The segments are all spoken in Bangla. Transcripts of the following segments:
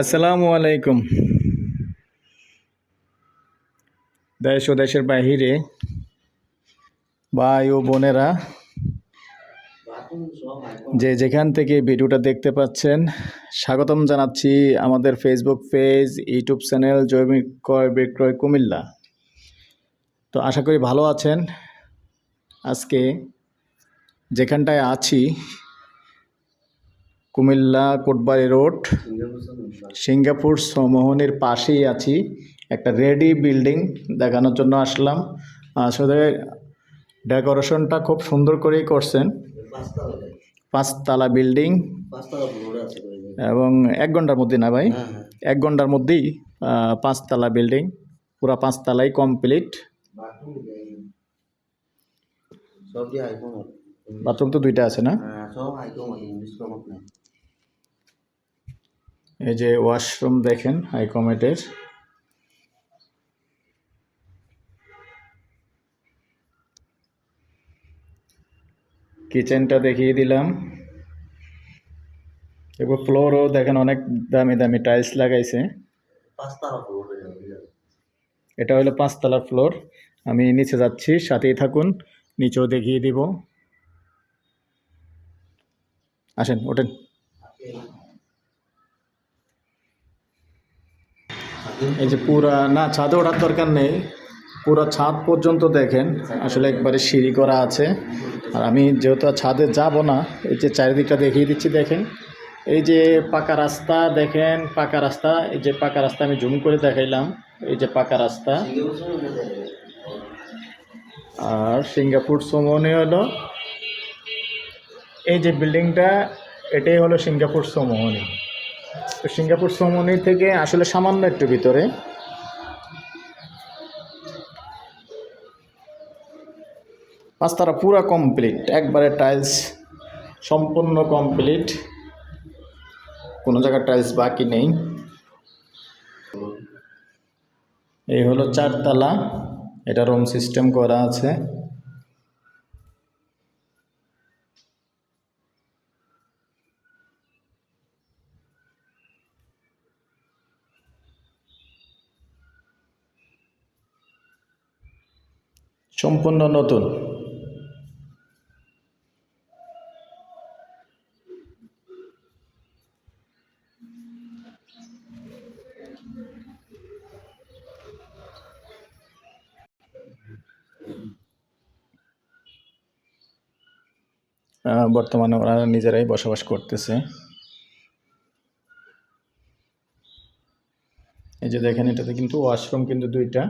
আসসালামু আলাইকুম। দেশ ও দেশের বাহিরে ভাই ও বোনেরা, যে যেখান থেকে ভিডিওটা দেখতে পাচ্ছেন, স্বাগতম জানাচ্ছি আমাদের ফেসবুক পেজ ইউটিউব চ্যানেল জৈবিক ক্রয় বিক্রয় কুমিল্লা। তো আশা করি ভালো আছেন। আজকে যেখানটায় আছি কুমিল্লা কোটবাড়ি রোড। সিঙ্গাপুর সমোহনের পাশেই আছি। একটা রেডি বিল্ডিং দেখানোর জন্য আসলাম। আসলে ডেকোরেশনটা খুব সুন্দর করেই করছেন। পাঁচতলা বিল্ডিং। এবং এক ঘণ্টার মধ্যে না ভাই? হ্যাঁ হ্যাঁ। এক ঘণ্টার মধ্যেই পাঁচতলা বিল্ডিং। পুরা পাঁচতলাই কমপ্লিট। বাথরুম তো দুইটা আছে না হ্যাঁ সব আইকন আছে ইংলিশ কম আপনার এই যে ওয়াশরুম দেখেন হাইকমেটের কিচেনটা দেখিয়ে দিলাম। এবার ফ্লোরও দেখেন অনেক দামি দামি টাইলস লাগাইছে। এটা হলো পাঁচতলা ফ্লোর আমি নিচে যাচ্ছি সাথেই থাকুন নিচেও দেখিয়ে দিব। আসেন ওঠেন। এই যে পুরা, না, ছাদে ওঠার দরকার নেই। পুরো ছাদ পর্যন্ত দেখেন। আসলে একবারে সিঁড়ি করা আছে। আর আমি যেহেতু ছাদে যাব না, এই যে চারিদিকটা দেখিয়ে দিচ্ছি, দেখেন। এই যে পাকা রাস্তা, দেখেন, পাকা রাস্তা। এই যে পাকা রাস্তা আমি জুম করে দেখাইলাম। এই যে পাকা রাস্তা। আর সিঙ্গাপুর সমনে হলো, এই যে বিল্ডিংটা, এটাই হলো সিঙ্গাপুর সমোহনী তো সিঙ্গাপুর সমোহনী থেকে আসলে সামান্য একটু ভিতরে। পাঁচতারা পুরা কমপ্লিট, একবারে টাইলস সম্পূর্ণ কমপ্লিট। কোনো জায়গায় টাইলস বাকি নেই। এই হলো চারতলা, এটা রুম সিস্টেম করা আছে। সম্পূর্ণ নতুন। বর্তমানে ওরা নিজেরাই বসবাস করতেছে। এই যে দেখেন, এটাতে কিন্তু ওয়াশরুম কিন্তু দুইটা।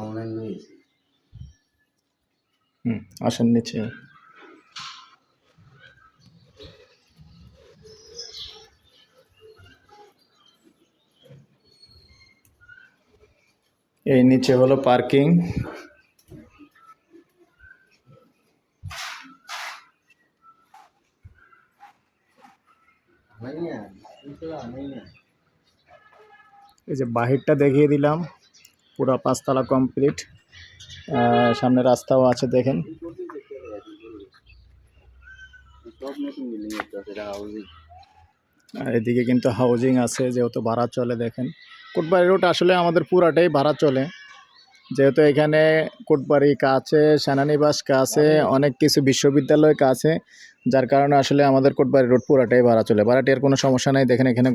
অনলাইন হয়েছে হুম আসেন নিচে। এই নিচে হলো পার্কিং আমি না কিন্তু আমি না এই যে বাহিরটা দেখিয়ে দিলাম পুরো পাঁচতলা কমপ্লিট। সামনে রাস্তাও আছে দেখেন। আর এদিকে কিন্তু হাউজিং আছে যেহেতু ভাড়া চলে দেখেন। কোটবাড়ি রোড আসলে আমাদের পুরাটাই ভাড়া চলে। যেহেতু এখানে কোটবাড়ি কাছে সেনানিবাস কাছে অনেক কিছু বিশ্ববিদ্যালয় কাছে যার কারণে আসলে আমাদের কোটবাড়ি রোড পুরাটাই ভাড়া চলে। ভাড়াটির কোনো সমস্যা নাই দেখেন এখানে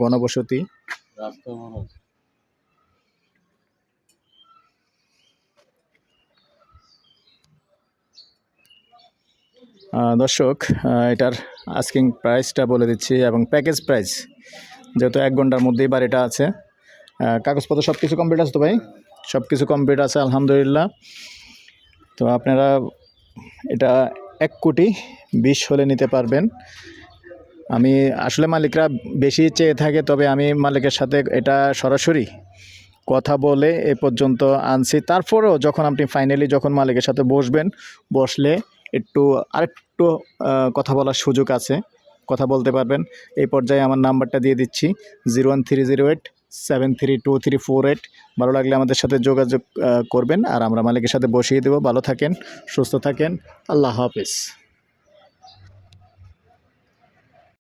আহ, দর্শক এটার আস্কিং প্রাইসটা বলে দিচ্ছি এবং প্যাকেজ প্রাইস যেহেতু এক ঘণ্টার মধ্যেই বাড়িটা আছে। কাগজপত্র সব কিছু কমপ্লিট আছে তো ভাই? সব কিছু কমপ্লিট আছে, আলহামদুলিল্লাহ। তো আপনারা এটা এক কোটি বিশ হলে নিতে পারবেন। আমি আসলে মালিকরা বেশি চেয়ে থাকে, তবে আমি মালিকের সাথে এটা সরাসরি কথা বলে এ পর্যন্ত আনছি। তারপরেও যখন আপনি ফাইনালি যখন মালিকের সাথে বসবেন, বসলে একটু আরেকটু কথা বলার সুযোগ আছে, কথা বলতে পারবেন। এই পর্যায়ে আমার নাম্বারটা দিয়ে দিচ্ছি zero one three zero eight seven three two three four eight ভালো লাগলে আমাদের সাথে যোগাযোগ করবেন। আর আমরা মালিকের সাথে বসিয়ে দেবো। ভালো থাকেন, সুস্থ থাকেন। আল্লাহ হাফিজ।